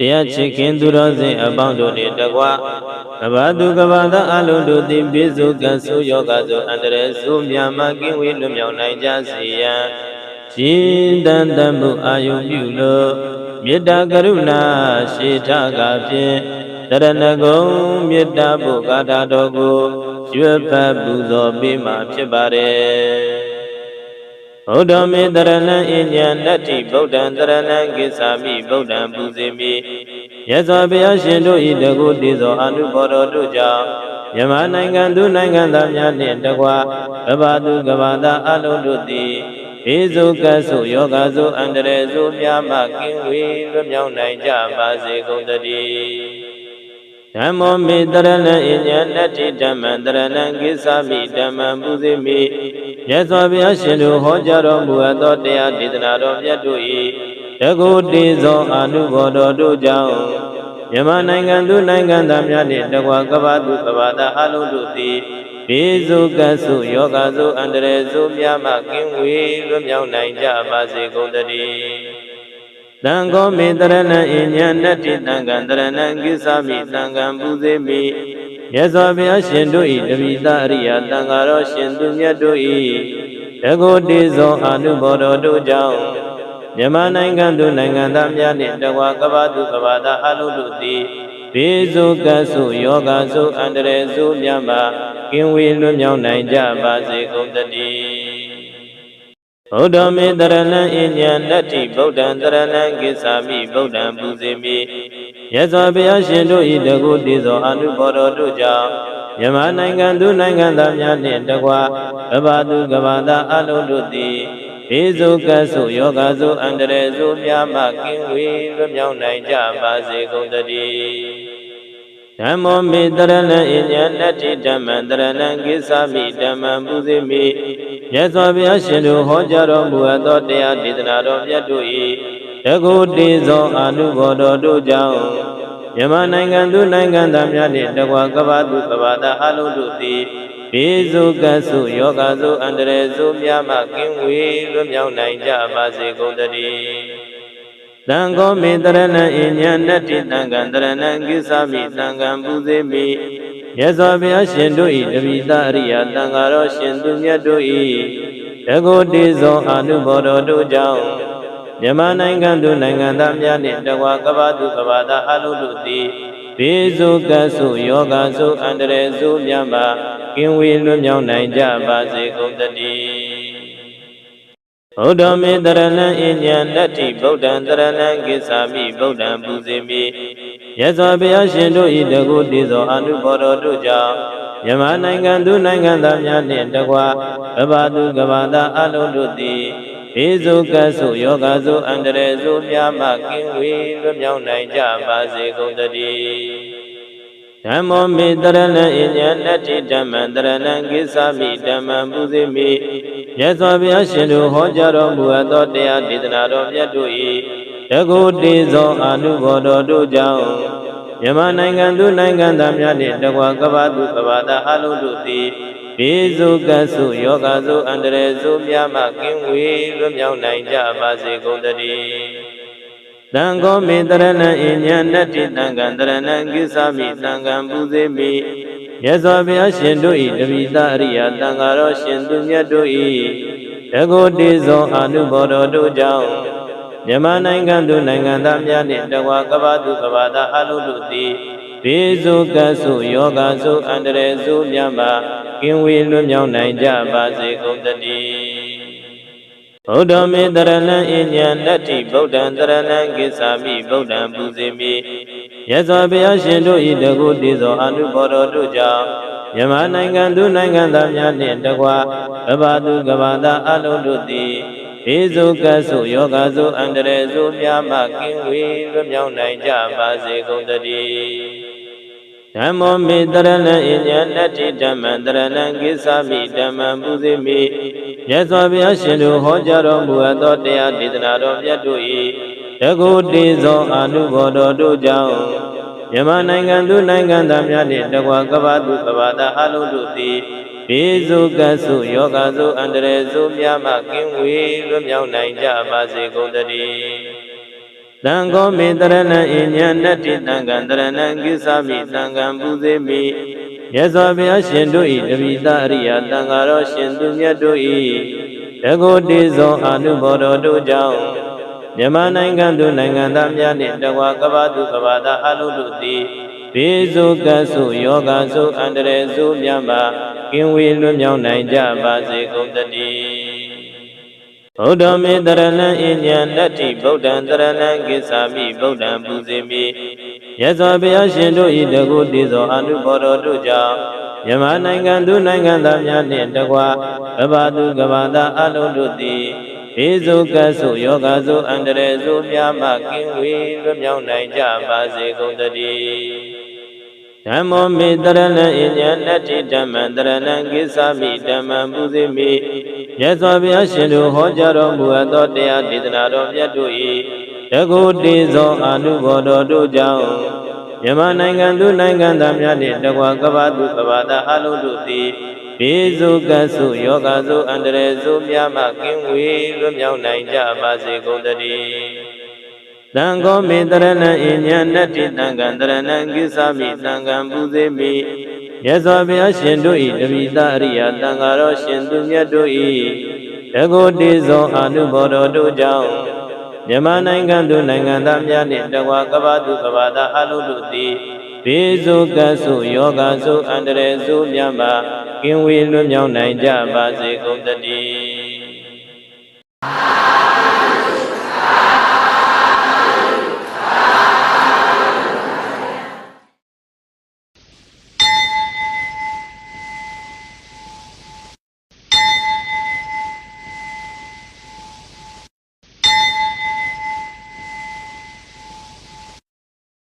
တရားချစ်ခင်သူတော်စင်အပေါင်းတို့နှင့်တကွကဘာသူကဘာသာအလုံးတို့သည်ပြည့်စုံကံဆိုယောဂဆိုအန္တရာယ်ဆိုမြမကင်းဝေးလွတ်မြောက်နိုင်ကြစေရန်ရှင်တန်တမှုအာယုပြုလို့မေတ္တာကရုဏာရှိထကဖြင့်တရဏဂုံမေတ္တာဘုဂါထာတော်ကိုရွတ်ဖတ်ပူဇော်ပေးမှာဖြစ်ပါတယ် ဗုဒ္ဓမေတရဏံအညံနတ္တိဗုဒ္ဓံတရဏံကိသာမိဗုဒ္ဓံပူဇေမိရသော်ဘုရားရှင်တို့ဤတကုတည်သောအနုဘော်တော်တို့ကြောင့်မြန်မာနိုင်ငံသူနိုင်ငံသားများနှင့်တကွကဘာသူကဘာသာအလုံးတို့သည်ေဇုကဆုယောဂဆုအန္တရေဆုမြမကင်းဝေလွတ်မြောက်နိုင်ကြပါစေကုန်သတည်းဓမ္မောမေတရဏံအညနတ္တိဓမ္မံတရဏံကိသမိဓမ္မံပူဇေမိ မြတ်စွာဘုရားရှင်တို့ဟောကြားတော်မူအပ်သောတရားဒေသနာတော်မြတ်တို့၏တကုတေဇောအာနုဘော်တော်တို့ကြောင့်မြန်မာနိုင်ငံသူနိုင်ငံသားများနှင့်တကွာကဘာသူကဘာသာအလုံးတို့သည်ဘေဇုကဆုယောဂဆုအန္တရေဆုမြမကင်းဝေလွတ်မြောက်နိုင်ကြပါစေကုန်သတည်းသံဃောမေတရဏံအညနတ္တိသံဃံတရဏံကိသမိသံဃံပူဇေမိ ရသော်ဘုရားရှင်တို့၏တပိသအရိယသံဃာတော်ရှင်သူမြတ်တို့၏တကုတေဇောအာနုဘော်တော်တို့ကြောင့်မြန်မာနိုင်ငံသူနိုင်ငံသားများနှင့်တကွာကဘာသူကဘာသာအလုံးတို့သည်ဘေဇုကဆုယောဂဆုအန္တရေဆုမြတ်မှာကင်းဝေးလွတ်မြောက်နိုင်ကြပါစေကုန်သတည်းဗုဒ္ဓမေတရဏံအညံနတ္တိဗုဒ္ဓံတရဏံကိသာမိဗုဒ္ဓံပူဇေမိ ရသော်ဘုရားရှင်တို့ဤတကုတည်သောအနုဘော်တော်တို့ကြောင့်မြန်မာနိုင်ငံသူနိုင်ငံသားများနှင့်တကွကဘာသူကဘာသာအလုံးတို့သည်ဘေဇုကဆုယောဂဆုအန္တရေဆုမြမကင်းဝေလွတ်မြောက်နိုင်ကြပါစေကုန်သတည်းဓမ္မောမေတရဏံအညနတ္တိဓမ္မံတရဏံကိသမိဓမ္မံပူဇေမိမြတ်စွာဘုရားရှင်တို့ဟောကြားတော်မူအပ်သောတရားဒေသနာတော်မြတ်တို့၏ တကုတေဇောအာနုဘော်တော်တို့ကြောင့်မြန်မာနိုင်ငံသူနိုင်ငံသားများနှင့်တကွာကဘာသူကဘာသာအလုံးတို့သည်ဘေဇုကဆုယောဂဆုအန္တရေဆုမြမကင်းဝေလွတ်မြောက်နိုင်ကြပါစေကုန်သတည်းသံဃောမေတရဏံအညံနတ္တိသံဃံတရဏံကိသမိသံဃံပူဇေမိမြတ်စွာဘုရားရှင်တို့၏တပိသအရိယသံဃာတော်ရှင်သူမြတ်တို့၏တကုတေဇောအာနုဘော်တော်တို့ကြောင့် မြန်မာနိုင်ငံသူနိုင်ငံသားများနှင့်တကွာကဘာသူကဘာသာအလုံးတို့သည်ဘေဇုကဆုယောဂဆုအန္တရေဆုမြတ်မှာကင်းဝေလွတ်မြောက်နိုင်ကြပါစေကုန်သတည်းဗုဒ္ဓမေတရဏံအညံတတ္တိဗုဒ္ဓံတရဏံကိသာမိဗုဒ္ဓံပူဇေမိရသော်ဘုရားရှင်တို့ဤတကုတည်သောအနုဘော်တော်တို့ကြောင့်မြန်မာနိုင်ငံသူနိုင်ငံသားများနှင့်တကွာကဘာသူကဘာသာအလုံးတို့သည် ဘေဇုကဆုယောဂဆုအန္တရေဆုမြမကင်းဝေလွတ်မြောက်နိုင်ကြပါစေကုန်သတည်းဓမ္မောမေတရဏံအညံနတ္တိဓမ္မံတရဏံကိသမိဓမ္မံပူဇေမိမြတ်စွာဘုရားရှင်တို့ဟောကြားတော်မူအပ်သောတရားဒေသနာတော်မြတ်တို့၏တကုတေဇောအာနုဘော်တော်တို့ကြောင့်မြန်မာနိုင်ငံသူနိုင်ငံသားများနှင့်တကွာကဘာသူကဘာသာအလုံးတို့သည် ဘေဇုကဆုယောဂဆုအန္တရေဆုမြမကင်းဝေလွတ်မြောက်နိုင်ကြပါစေကုန်သတည်းသံဃောမေတရဏံအညနတ္တိသံဃံတရဏံကိသမိသံဃံပူဇေမိရသော်ဘုရားရှင်တို့၏တပိသအရိယသံဃာတော်ရှင်သူမြတ်တို့၏တကုတေဇောအာနုဘော်တော်တို့ကြောင့်မြန်မာနိုင်ငံသူနိုင်ငံသားများနှင့်တကွာကဘာသူကဘာသာအလုံးတို့သည် ဘေဇုကဆုယောဂဆုအန္တရေဆုမြတ်မှာကင်းဝေလွတ်မြောက်နိုင်ကြပါစေကုန်သတည်းဗုဒ္ဓမေတရဏံအညံတတ္တိဗုဒ္ဓံတရဏံကိသာမိဗုဒ္ဓံပူဇေမိရသော်ဘုရားရှင်တို့၏တကုတည်သောအနုဘော်တော်တို့ကြောင့်မြန်မာနိုင်ငံသူနိုင်ငံသားများနှင့်တကွာကဘာသူကဘာသာအလုံးတို့သည် ဘေဇုကဆုယောဂဆုအန္တရေဆုမြမကင်းဝေလွတ်မြောက်နိုင်ကြပါစေကုန်သတည်းဓမ္မောမေတရဏံအညနတ္တိဓမ္မံတရဏံကိသမိဓမ္မံပူဇေမိမြတ်စွာဘုရားရှင်တို့ဟောကြားတော်မူအပ်သောတရားဒေသနာတော်မြတ်တို့၏တကုတေဇောအာနုဘော်တော်တို့ကြောင့်မြန်မာနိုင်ငံသူနိုင်ငံသားများနှင့်တကွာကဘာသူကဘာသာအလုံးတို့သည် ဘေဇုကဆုယောဂဆုအန္တရေဆုမြမကင်းဝေလွတ်မြောက်နိုင်ကြပါစေကုန်သတည်းဓသံဃောမေတရဏံအညနတ္တိသံဃံတရဏံကိသမိသံဃံပူဇေမိမြတ်စွာဘုရားရှင်တို့၏တပိသအရိယသံဃာတော်ရှင်သူမြတ်တို့၏တကုတိဇောအာနုဘောတော်တို့ကြောင့်မြန်မာနိုင်ငံသူနိုင်ငံသားများနှင့်တကွာကမ္ဘာသူကမ္ဘာသားအလုံးတို့သည်ဘေဇုကဆုယောဂဆုအန္တရေဆုမြတ်မှာ ကင်းဝေးလွတ်မြောက်နိုင်ကြပါစေကုန်သတည်းဗုဒ္ဓမေတရဏံအညံနတ္တိဗုဒ္ဓံတရဏံကိသာမိဗုဒ္ဓံပူဇေမိရသော်ဘုရားရှင်တို့၏တကုတိသောအနုဘော်တော်တို့ကြောင့်မြန်မာနိုင်ငံသူနိုင်ငံသားများနှင့်တကွာကမ္ဘာသူကမ္ဘာသားအလုံးတို့သည်ဘေဇုကဆုယောဂဆုအန္တရေဆုများမှကင်းဝေးလွတ်မြောက်နိုင်ကြပါစေကုန်သတည်း ဓမ္မောမေတရဏံအညံနတ္တိဓမ္မံတရဏံကိသာမိဓမ္မံပူဇေမိမြတ်စွာဘုရားရှင်တို့ဟောကြားတော်မူအပ်သောတရားဒေသနာတော်မြတ်တို့၏တကုတေဇောအာနုဘော်တော်တို့ကြောင့်မြန်မာနိုင်ငံသူနိုင်ငံသားများနှင့်တကွာကမ္ဘာသူကမ္ဘာသားအလုံးတို့သည်ဘေဇုကဆုယောဂဆုအန္တရေဆုများမှကင်းဝေးလွတ်မြောက်နိုင်ကြပါစေကုန်သတည်း သံဃောမေတရဏံအညံနတ္တိသံဃံတရဏံကိသမိသံဃံပူဇေမိမြတ်စွာဘုရားရှင်တို့၏တပိသအရိယသံဃာတော်ရှင်သူမြတ်တို့၏တကုတိဇောအာနုဘော်တော်တို့ကြောင့်မြန်မာနိုင်ငံသူနိုင်ငံသားများနှင့်တကွာကမ္ဘာသူကမ္ဘာသားအလုံးတို့သည်ဘေဇုကဆုယောဂဆုအန္တရေဆုမြတ်မှာကင်းဝေးလွတ်မြောက်နိုင်ကြပါစေကုန်သတည်း